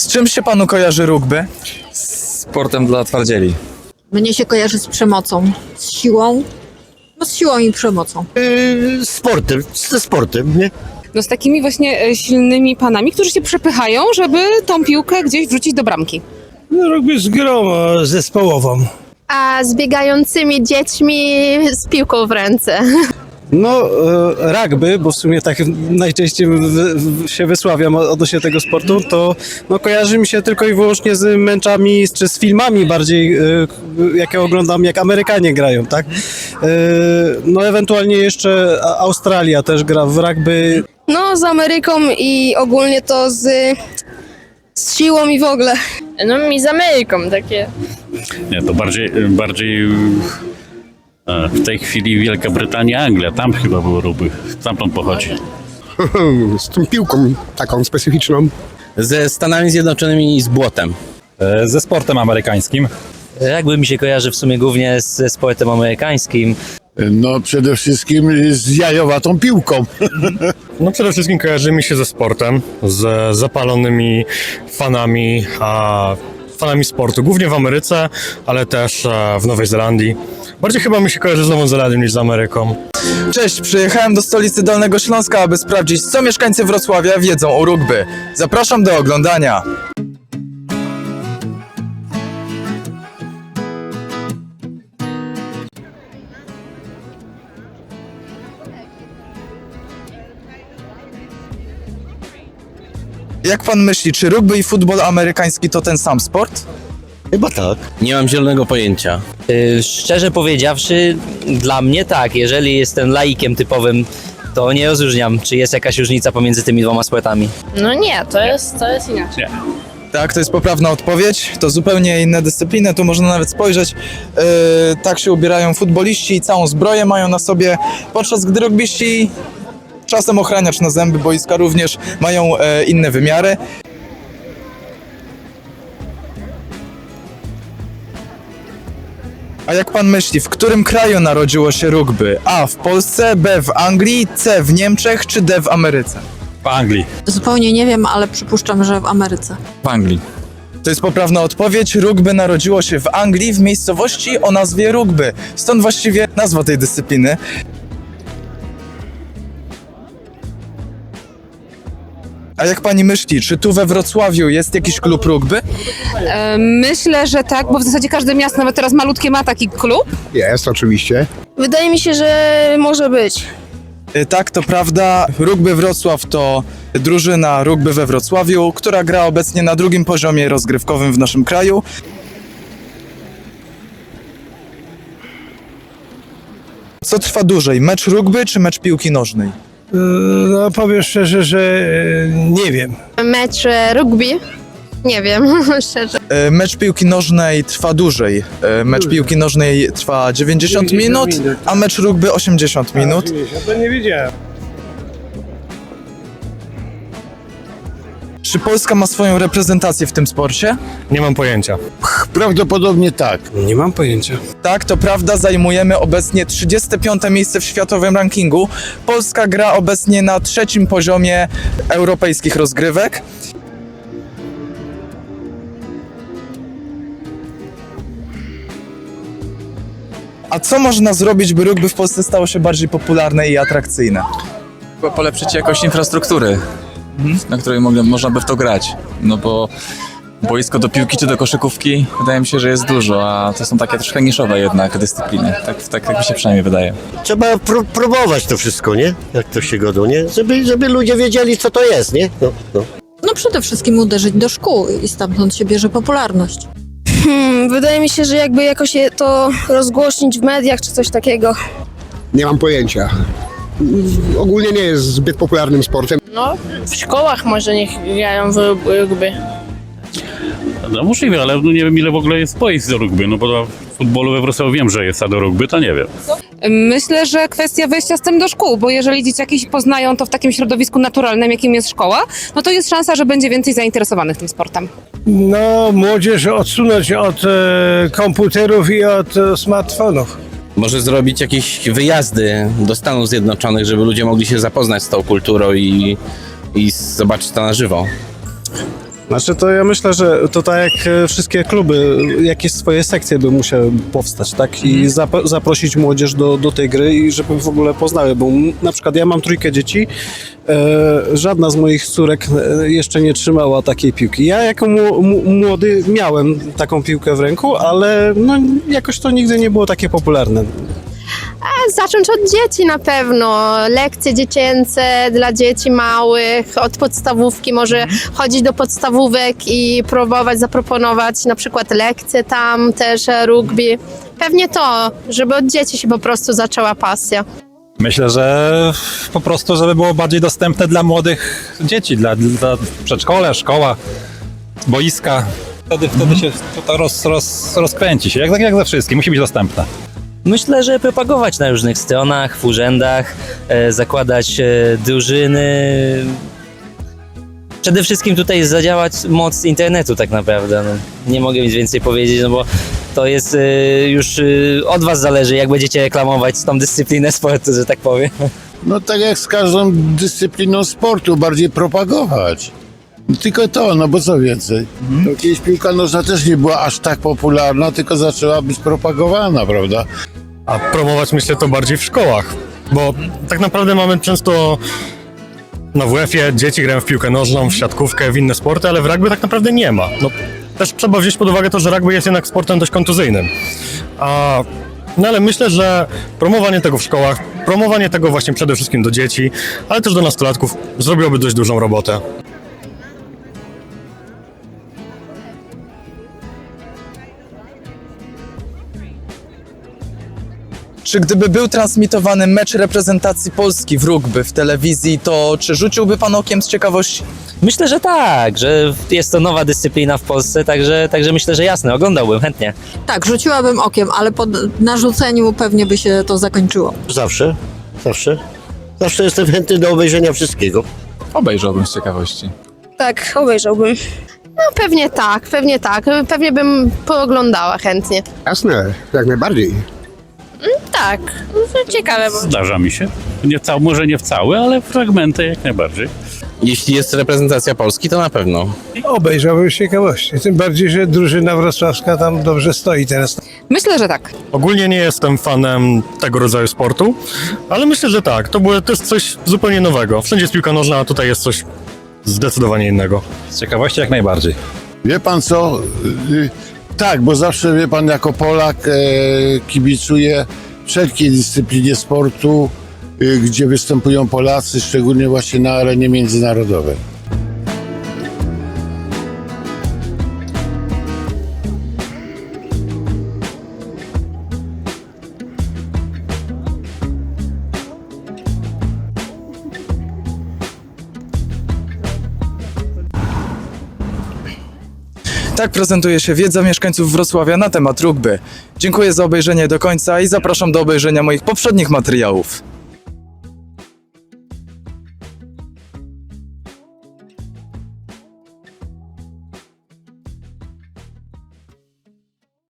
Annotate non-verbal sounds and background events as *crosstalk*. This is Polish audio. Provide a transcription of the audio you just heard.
Z czym się panu kojarzy rugby? Sportem dla twardzieli. Mnie się kojarzy z przemocą, z siłą. No z siłą i przemocą. Yy, sportem, ze sportem, nie? No z takimi właśnie e, silnymi panami, którzy się przepychają, żeby tą piłkę gdzieś wrzucić do bramki. No rugby z grą e, zespołową. a z biegającymi dziećmi z piłką w ręce. *laughs* No, e, rugby, bo w sumie tak najczęściej się wysławiam odnośnie tego sportu, to no, kojarzy mi się tylko i wyłącznie z męczami, czy z filmami bardziej, e, jakie oglądam, jak Amerykanie grają, tak? E, No, ewentualnie jeszcze Australia też gra w rugby. No, z Ameryką i ogólnie to z, z siłą i w ogóle. No mi z Ameryką takie. Nie, to bardziej, bardziej w tej chwili Wielka Brytania, Anglia, tam chyba było ruby, stamtąd pochodzi. *laughs* Z tą piłką taką specyficzną. Ze Stanami Zjednoczonymi i z błotem. E, Ze sportem amerykańskim. Jakby mi się kojarzy w sumie głównie ze sportem amerykańskim. No przede wszystkim z jajowatą piłką. *laughs* No przede wszystkim kojarzy mi się ze sportem, z zapalonymi fanami, a fanami sportu, głównie w Ameryce, ale też e, w Nowej Zelandii. Bardziej chyba mi się kojarzy z Nową Zelandią niż z Ameryką. Cześć, przyjechałem do stolicy Dolnego Śląska, aby sprawdzić, co mieszkańcy Wrocławia wiedzą o rugby. Zapraszam do oglądania. Jak pan myśli, czy rugby i futbol amerykański to ten sam sport? Chyba tak. Nie mam zielonego pojęcia. szczerze powiedziawszy, dla mnie tak. Jeżeli jestem laikiem typowym, to nie rozróżniam, czy jest jakaś różnica pomiędzy tymi dwoma sportami. No nie, to jest, to jest inaczej. Tak, to jest poprawna odpowiedź. To zupełnie inne dyscypliny. Tu można nawet spojrzeć. Yy, tak się ubierają futboliści i całą zbroję mają na sobie, podczas gdy rugbyści czasem ochraniacz na zęby boiska również mają e, inne wymiary. A jak pan myśli, w którym kraju narodziło się rugby? A w Polsce, B w Anglii, C w Niemczech czy D w Ameryce? W Anglii. Zupełnie nie wiem, ale przypuszczam, że w Ameryce. W Anglii. To jest poprawna odpowiedź. Rugby narodziło się w Anglii, w miejscowości o nazwie Rugby. Stąd właściwie nazwa tej dyscypliny. A jak pani myśli, czy tu we Wrocławiu jest jakiś klub rugby? E, Myślę, że tak, bo w zasadzie każde miasto, nawet teraz malutkie, ma taki klub. Jest oczywiście. Wydaje mi się, że może być. Y, Tak, to prawda. Rugby Wrocław to drużyna rugby we Wrocławiu, która gra obecnie na drugim poziomie rozgrywkowym w naszym kraju. Co trwa dłużej, mecz rugby czy mecz piłki nożnej? E, No powiem szczerze, że e, nie wiem. Mecz e, rugby? Nie wiem, *laughs* szczerze. E, Mecz piłki nożnej trwa dłużej. E, Mecz piłki nożnej trwa 90 minut, a mecz rugby 80 minut. To nie wiedziałem. Czy Polska ma swoją reprezentację w tym sporcie? Nie mam pojęcia. Prawdopodobnie tak. Nie mam pojęcia. Tak, to prawda, zajmujemy obecnie 35 miejsce w światowym rankingu. Polska gra obecnie na trzecim poziomie europejskich rozgrywek. A co można zrobić, by rugby w Polsce stało się bardziej popularne i atrakcyjne? Polepszyć jakość infrastruktury, na której mogę, można by w to grać. No bo boisko do piłki czy do koszykówki wydaje mi się, że jest dużo, a to są takie troszkę niszowe jednak dyscypliny. Tak, tak, tak mi się przynajmniej wydaje. Trzeba pró- próbować to wszystko, nie? Jak to się godą, nie? Żeby, żeby ludzie wiedzieli, co to jest, nie? No, no. No przede wszystkim uderzyć do szkół i stamtąd się bierze popularność. Hmm, wydaje mi się, że jakby jakoś je to rozgłośnić w mediach czy coś takiego. Nie mam pojęcia. Ogólnie nie jest zbyt popularnym sportem. No, w szkołach może niech grają w rugby. No możliwe, ale no nie wiem ile w ogóle jest boisk do rugby, no bo w futbolu we Wrocławiu wiem, że jest, a do rugby to nie wiem. Myślę, że kwestia wejścia z tym do szkół, bo jeżeli dzieciaki się poznają to w takim środowisku naturalnym, jakim jest szkoła, no to jest szansa, że będzie więcej zainteresowanych tym sportem. No, młodzież odsunąć od e, komputerów i od e, smartfonów. Może zrobić jakieś wyjazdy do Stanów Zjednoczonych, żeby ludzie mogli się zapoznać z tą kulturą i, i zobaczyć to na żywo. Znaczy to ja myślę, że to tak jak e, wszystkie kluby, jakieś swoje sekcje by musiały powstać, tak? I zap- zaprosić młodzież do, do tej gry i żeby w ogóle poznały, bo na przykład ja mam trójkę dzieci, e, żadna z moich córek e, jeszcze nie trzymała takiej piłki. Ja jako młody miałem taką piłkę w ręku, ale no, jakoś to nigdy nie było takie popularne. Zacząć od dzieci na pewno. Lekcje dziecięce dla dzieci małych, od podstawówki może chodzić do podstawówek i próbować zaproponować na przykład lekcje tam też rugby. Pewnie to, żeby od dzieci się po prostu zaczęła pasja. Myślę, że po prostu, żeby było bardziej dostępne dla młodych dzieci, dla, dla przedszkole, szkoła, boiska. Wtedy, wtedy się to roz, roz, rozkręci się, jak, jak ze wszystkim, musi być dostępne. Myślę, że propagować na różnych stronach, w urzędach, e, zakładać e, drużyny. Przede wszystkim tutaj zadziałać moc internetu tak naprawdę. No, nie mogę nic więcej powiedzieć, no bo to jest e, już od was zależy, jak będziecie reklamować tą dyscyplinę sportu, że tak powiem. No tak jak z każdą dyscypliną sportu, bardziej propagować. Tylko to, no bo co więcej. No, kiedyś piłka nożna też nie była aż tak popularna, tylko zaczęła być propagowana, prawda? A promować myślę to bardziej w szkołach, bo tak naprawdę mamy często na WF-ie dzieci grają w piłkę nożną, w siatkówkę, w inne sporty, ale w rugby tak naprawdę nie ma. No, też trzeba wziąć pod uwagę to, że rugby jest jednak sportem dość kontuzyjnym. A, no ale myślę, że promowanie tego w szkołach, promowanie tego właśnie przede wszystkim do dzieci, ale też do nastolatków zrobiłoby dość dużą robotę. Czy gdyby był transmitowany mecz reprezentacji Polski w rugby w telewizji, to czy rzuciłby pan okiem z ciekawości? Myślę, że tak, że jest to nowa dyscyplina w Polsce, także, także myślę, że jasne, oglądałbym chętnie. Tak, rzuciłabym okiem, ale po narzuceniu pewnie by się to zakończyło. Zawsze, zawsze. Zawsze jestem chętny do obejrzenia wszystkiego. Obejrzałbym z ciekawości. Tak, obejrzałbym. No pewnie tak, pewnie tak. Pewnie bym pooglądała chętnie. Jasne, jak najbardziej. Tak, ciekawe. Bo... Zdarza mi się. Nie cał, może nie w cały, ale fragmenty jak najbardziej. Jeśli jest reprezentacja Polski, to na pewno. Obejrzałbym z ciekawości, tym bardziej, że drużyna wrocławska tam dobrze stoi teraz. Myślę, że tak. Ogólnie nie jestem fanem tego rodzaju sportu, ale myślę, że tak, to, było, to jest coś zupełnie nowego. Wszędzie jest piłka nożna, a tutaj jest coś zdecydowanie innego. Z ciekawości jak najbardziej. Wie pan co? Y, Tak, bo zawsze, wie pan, jako Polak e, kibicuję wszelkiej dyscyplinie sportu, y, gdzie występują Polacy, szczególnie właśnie na arenie międzynarodowej. Tak prezentuje się wiedza mieszkańców Wrocławia na temat rugby. Dziękuję za obejrzenie do końca i zapraszam do obejrzenia moich poprzednich materiałów.